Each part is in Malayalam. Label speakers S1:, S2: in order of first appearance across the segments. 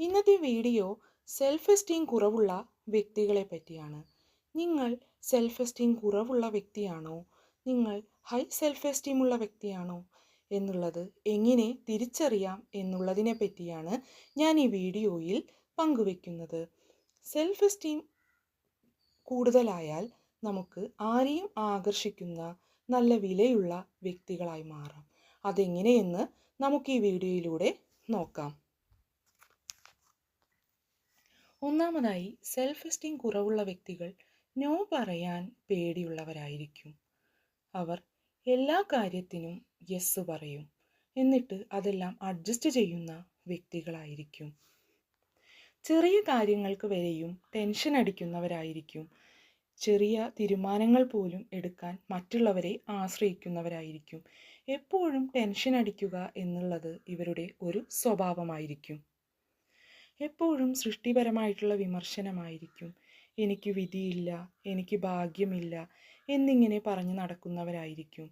S1: ഇന്നത്തെ വീഡിയോ സെൽഫ് എസ്റ്റീം കുറവുള്ള വ്യക്തികളെ പറ്റിയാണ്. നിങ്ങൾ സെൽഫ് എസ്റ്റീം കുറവുള്ള വ്യക്തിയാണോ? നിങ്ങൾ ഹൈ സെൽഫ് എസ്റ്റീം ഉള്ള വ്യക്തിയാണോ? എന്നുള്ളത് എങ്ങനെ തിരിച്ചറിയാം എന്നുള്ളതിനെ പറ്റിയാണ് ഞാൻ ഈ വീഡിയോയിൽ പങ്കുവെക്കുന്നത്. സെൽഫ് എസ്റ്റീം കൂടുതലായാൽ നമുക്ക് ആരെയും ആകർഷിക്കുന്ന നല്ല വിലയുള്ള വ്യക്തികളായി മാറാം. അതെങ്ങനെയെന്ന് നമുക്ക് ഈ വീഡിയോയിലൂടെ നോക്കാം. ഒന്നാമതായി സെൽഫ് എസ്റ്റീം കുറവുള്ള വ്യക്തികൾ നോ പറയാൻ പേടിയുള്ളവരായിരിക്കും. അവർ എല്ലാ കാര്യത്തിനും യെസ് പറയും. എന്നിട്ട് അതെല്ലാം അഡ്ജസ്റ്റ് ചെയ്യുന്ന വ്യക്തികളായിരിക്കും. ചെറിയ കാര്യങ്ങൾക്ക് വരെയും ടെൻഷൻ അടിക്കുന്നവരായിരിക്കും. ചെറിയ തീരുമാനങ്ങൾ പോലും എടുക്കാൻ മറ്റുള്ളവരെ ആശ്രയിക്കുന്നവരായിരിക്കും. എപ്പോഴും ടെൻഷൻ അടിക്കുക എന്നുള്ളത് ഇവരുടെ ഒരു സ്വഭാവമായിരിക്കും. എപ്പോഴും സൃഷ്ടിപരമായിട്ടുള്ള വിമർശനമായിരിക്കും. എനിക്ക് വിധിയില്ല എനിക്ക് ഭാഗ്യമില്ല എന്നിങ്ങനെ പറഞ്ഞു നടക്കുന്നവരായിരിക്കും.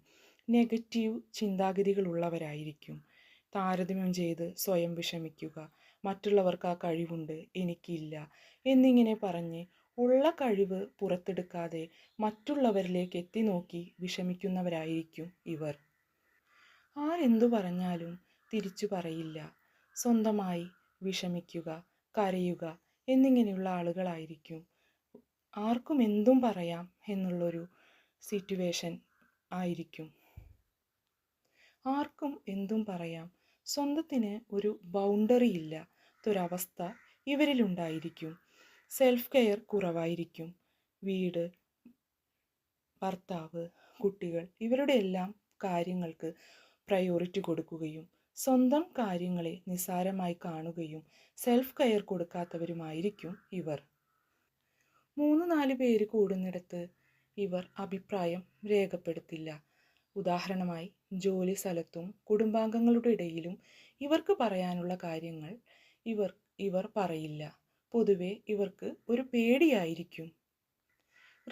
S1: നെഗറ്റീവ് ചിന്താഗതികളുള്ളവരായിരിക്കും. താരതമ്യം ചെയ്ത് സ്വയം വിഷമിക്കുക. മറ്റുള്ളവർക്ക് ആ കഴിവുണ്ട് എനിക്കില്ല എന്നിങ്ങനെ പറഞ്ഞ് ഉള്ള കഴിവ് പുറത്തെടുക്കാതെ മറ്റുള്ളവരിലേക്ക് എത്തി നോക്കി വിഷമിക്കുന്നവരായിരിക്കും ഇവർ. ആരെന്തു പറഞ്ഞാലും തിരിച്ചു പറയില്ല. സ്വന്തമായി വിഷമിക്കുക കരയുക എന്നിങ്ങനെയുള്ള ആളുകളായിരിക്കും. ആർക്കും എന്തും പറയാം എന്നുള്ളൊരു സിറ്റുവേഷൻ ആയിരിക്കും. ആർക്കും എന്തും പറയാം. സ്വന്തത്തിന് ഒരു ബൗണ്ടറി ഇല്ലാത്തൊരവസ്ഥ ഇവരിലുണ്ടായിരിക്കും. സെൽഫ് കെയർ കുറവായിരിക്കും. വീട് ഭർത്താവ് കുട്ടികൾ ഇവരുടെ എല്ലാം കാര്യങ്ങൾക്ക് പ്രയോറിറ്റി കൊടുക്കുകയും സ്വന്തം കാര്യങ്ങളെ നിസാരമായി കാണുകയും സെൽഫ് കെയർ കൊടുക്കാത്തവരുമായിരിക്കും ഇവർ. മൂന്ന് നാല് പേര് കൂടുന്നിടത്ത് ഇവർ അഭിപ്രായം രേഖപ്പെടുത്തില്ല. ഉദാഹരണമായി ജോലി സ്ഥലത്തും കുടുംബാംഗങ്ങളുടെ ഇടയിലും ഇവർക്ക് പറയാനുള്ള കാര്യങ്ങൾ ഇവർ ഇവർ പറയില്ല. പൊതുവെ ഇവർക്ക് ഒരു പേടിയായിരിക്കും.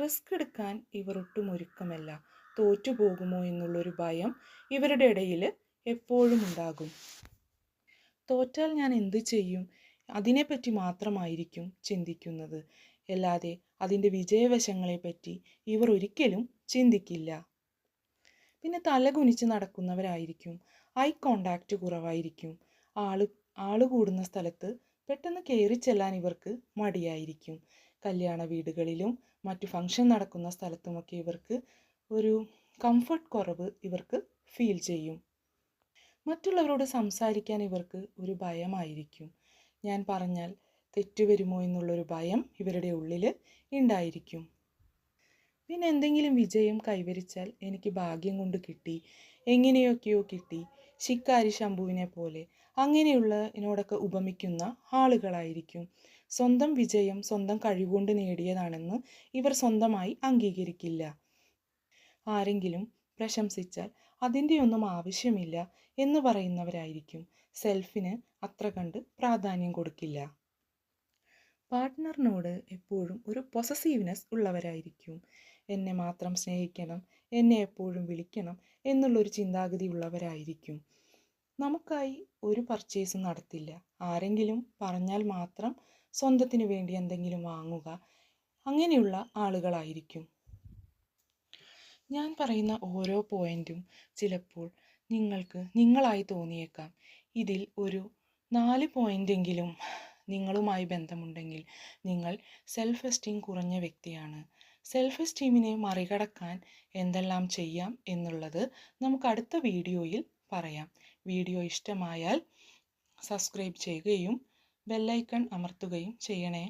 S1: റിസ്ക് എടുക്കാൻ ഇവർ ഒട്ടും ഒരുക്കമല്ല തോറ്റുപോകുമോ എന്നുള്ളൊരു ഭയം ഇവരുടെ ഇടയിൽ എപ്പോഴും ഉണ്ടാകും. തോറ്റാൽ ഞാൻ എന്ത് ചെയ്യും? അതിനെപ്പറ്റി മാത്രമായിരിക്കും ചിന്തിക്കുന്നത്. അല്ലാതെ അതിന്റെ വിജയവശങ്ങളെപ്പറ്റി ഇവർ ഒരിക്കലും ചിന്തിക്കില്ല. പിന്നെ തലകുനിച്ച് നടക്കുന്നവരായിരിക്കും. ഐ കോണ്ടാക്റ്റ് കുറവായിരിക്കും. ആൾ ആൾ കൂടുന്ന സ്ഥലത്ത് പെട്ടെന്ന് കയറി ചെല്ലാൻ ഇവർക്ക് മടിയായിരിക്കും. കല്യാണ വീടുകളിലും മറ്റു ഫംഗ്ഷൻ നടക്കുന്ന സ്ഥലത്തുമൊക്കെ ഇവർക്ക് ഒരു കംഫർട്ട് കുറവ് ഇവർക്ക് ഫീൽ ചെയ്യും. മറ്റുള്ളവരോട് സംസാരിക്കാൻ ഇവർക്ക് ഒരു ഭയമായിരിക്കും. ഞാൻ പറഞ്ഞാൽ തെറ്റുവരുമോ എന്നുള്ളൊരു ഭയം ഇവരുടെ ഉള്ളിൽ ഉണ്ടായിരിക്കും പിന്നെ എന്തെങ്കിലും വിജയം കൈവരിച്ചാൽ എനിക്ക് ഭാഗ്യം കൊണ്ട് കിട്ടി എങ്ങനെയൊക്കെയോ കിട്ടി. ശിക്കാരി ശംഭുവിനെ പോലെ അങ്ങനെയുള്ള ഇതിനോടൊക്കെ ഉപമിക്കുന്ന ആളുകളായിരിക്കും. സ്വന്തം വിജയം സ്വന്തം കഴിവുകൊണ്ട് നേടിയതാണെന്ന് ഇവർ സ്വന്തമായി അംഗീകരിക്കില്ല. ആരെങ്കിലും പ്രശംസിച്ചാൽ അതിന്റെ ഒന്നും ആവശ്യമില്ല എന്ന് പറയുന്നവരായിരിക്കും. സെൽഫിന് അത്ര കണ്ട് പ്രാധാന്യം കൊടുക്കില്ല. പാർട്ട്ണറിനോട് എപ്പോഴും ഒരു പൊസസീവ്നെസ് ഉള്ളവരായിരിക്കും. എന്നെ മാത്രം സ്നേഹിക്കണം എന്നെ എപ്പോഴും വിളിക്കണം എന്നുള്ളൊരു ചിന്താഗതി ഉള്ളവരായിരിക്കും. നമുക്കായി ഒരു പർച്ചേസും നടത്തില്ല. ആരെങ്കിലും പറഞ്ഞാൽ മാത്രം സ്വന്തത്തിന് വേണ്ടി എന്തെങ്കിലും വാങ്ങുക. അങ്ങനെയുള്ള ആളുകളായിരിക്കും. ഞാൻ പറയുന്ന ഓരോ പോയിന്റും ചിലപ്പോൾ നിങ്ങൾക്ക് നിങ്ങളായി തോന്നിയേക്കാം. ഇതിൽ ഒരു നാല് പോയിന്റെങ്കിലും നിങ്ങളുമായി ബന്ധമുണ്ടെങ്കിൽ നിങ്ങൾ സെൽഫ് എസ്റ്റീം കുറഞ്ഞ വ്യക്തിയാണ്. സെൽഫ് എസ്റ്റീമിനെ മറികടക്കാൻ എന്തെല്ലാം ചെയ്യാം എന്നുള്ളത് നമുക്ക് അടുത്ത വീഡിയോയിൽ പറയാം. വീഡിയോ ഇഷ്ടമായാൽ സബ്സ്ക്രൈബ് ചെയ്യുകയും ബെല്ലൈക്കൺ അമർത്തുകയും ചെയ്യണേ.